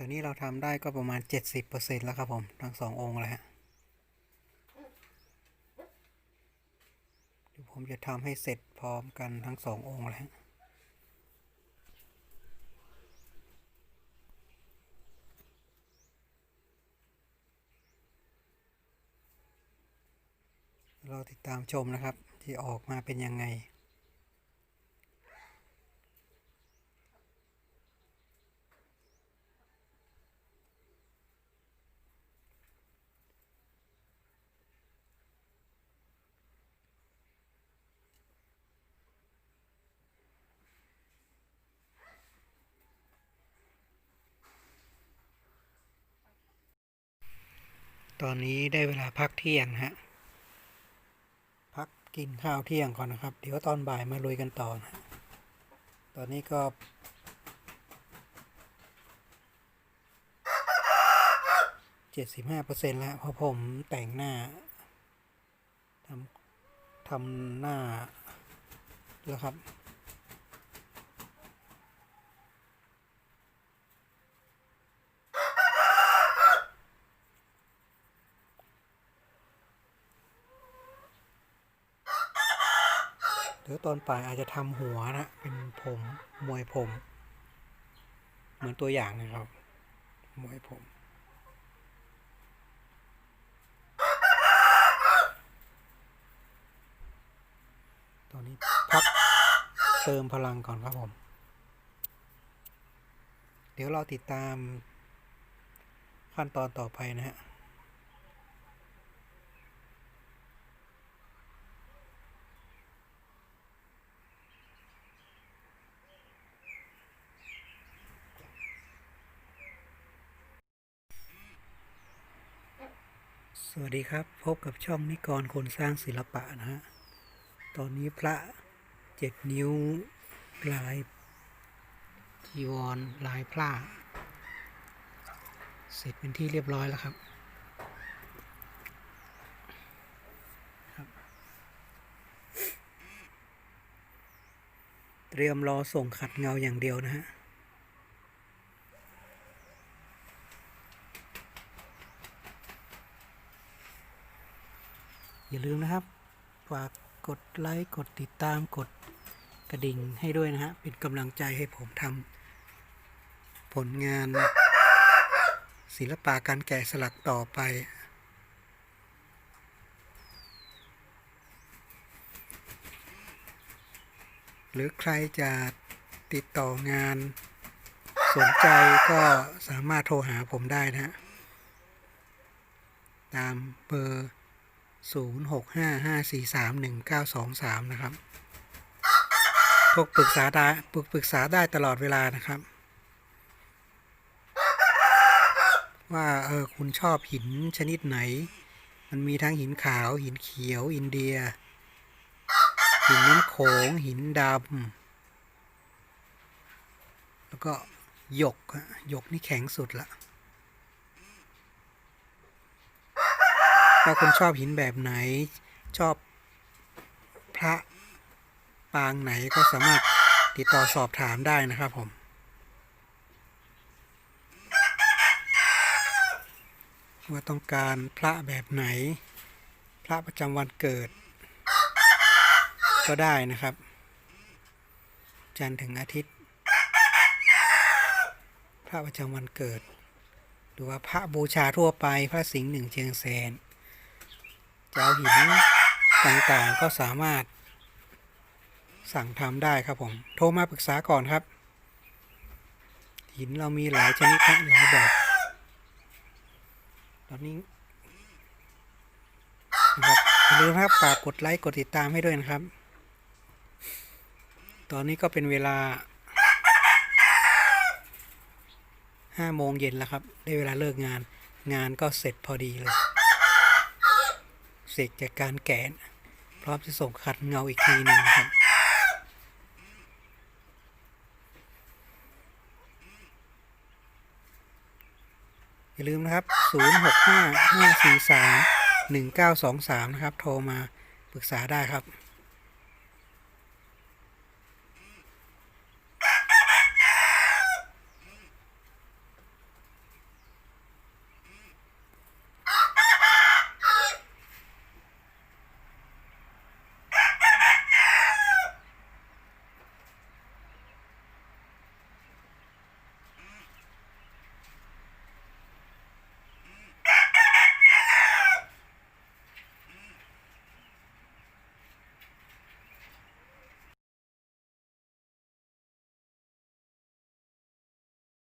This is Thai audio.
ตอนนี้เราทำได้ก็ประมาณ 70%แล้วครับผม ทั้งสององค์เลยฮะเดี๋ยวผมจะทำให้เสร็จพร้อมกันทั้งสององค์เลยฮะเราติดตามชมนะครับที่ออกมาเป็นยังไง ตอนนี้ได้เวลาพักเที่ยงฮะ พักกินข้าวเที่ยงก่อนนะครับ เดี๋ยวตอนบ่ายมาลุยกันต่อนะตอนนี้ก็ เจ็ดสิบห้าเปอร์เซ็นต์แล้วเพราะผมแต่งหน้าทำทำหน้าแล้วครับ เดี๋ยวตอนปลายอาจจะทำหัวนะเป็นผมมวยผม เหมือนตัวอย่างนะครับมวยผมตอนนี้พักเติมพลังก่อนครับผม เดี๋ยวเราติดตามขั้นตอนต่อไปนะฮะ วัสดีครับ พบกับช่องนิกรคนสร้างศิลปะนะฮะ ตอนนี้พระเจ็ดนิ้วลายจีวรลายพระเสร็จเป็นที่เรียบร้อยแล้วครับครับ เตรียมรอส่งขัดเงาอย่างเดียวนะฮะ อย่าลืมนะครับ ฝากกดไลค์ กดติดตาม กดกระดิ่งให้ด้วยนะฮะ เป็นกำลังใจให้ผมทำผลงาน ศิลปะการแกะสลักต่อไป หรือใครจะติดต่องานสนใจก็สามารถโทรหาผมได้นะฮะตามเบอร์ 0655431923 นะครับพวกปรึกษาได้ปรึกปรึกษาได้ตลอดเวลานะครับ ว่าเออคุณชอบหินชนิดไหน มันมีทั้งหินขาวหินเขียวอินเดีย หินน้ำโขงหินดำแล้วก็หยกอะหยกนี่แข็งสุดละ ถ้าคุณชอบหินแบบไหน ชอบพระปางไหนก็สามารถติดต่อสอบถามได้นะครับผม ว่าต้องการพระแบบไหน พระประจำวันเกิด ก็ได้นะครับ จันทร์ถึงอาทิตย์ พระประจำวันเกิด หรือว่าพระบูชาทั่วไปพระสิงห์หนึ่งเชียงแสน จะเอาหินต่างๆก็สามารถสั่งทำได้ครับผม โทรมาปรึกษาก่อนครับ หินเรามีหลายชนิดครับหลายแบบตอนนี้นะครับอย่าลืมครับฝากกดไลค์กดติดตามให้ด้วยนะครับ ตอนนี้ก็เป็นเวลาห้าโมงเย็นแล้วครับ ได้เวลาเลิกงาน งานก็เสร็จพอดีเลย สร็จจากการแกะพร้อมจะส่งขัดเงาอีกทีหนึ่งครับอย่าลืมนะครับ 0655431923 นะครับ โทรมาปรึกษาได้ครับ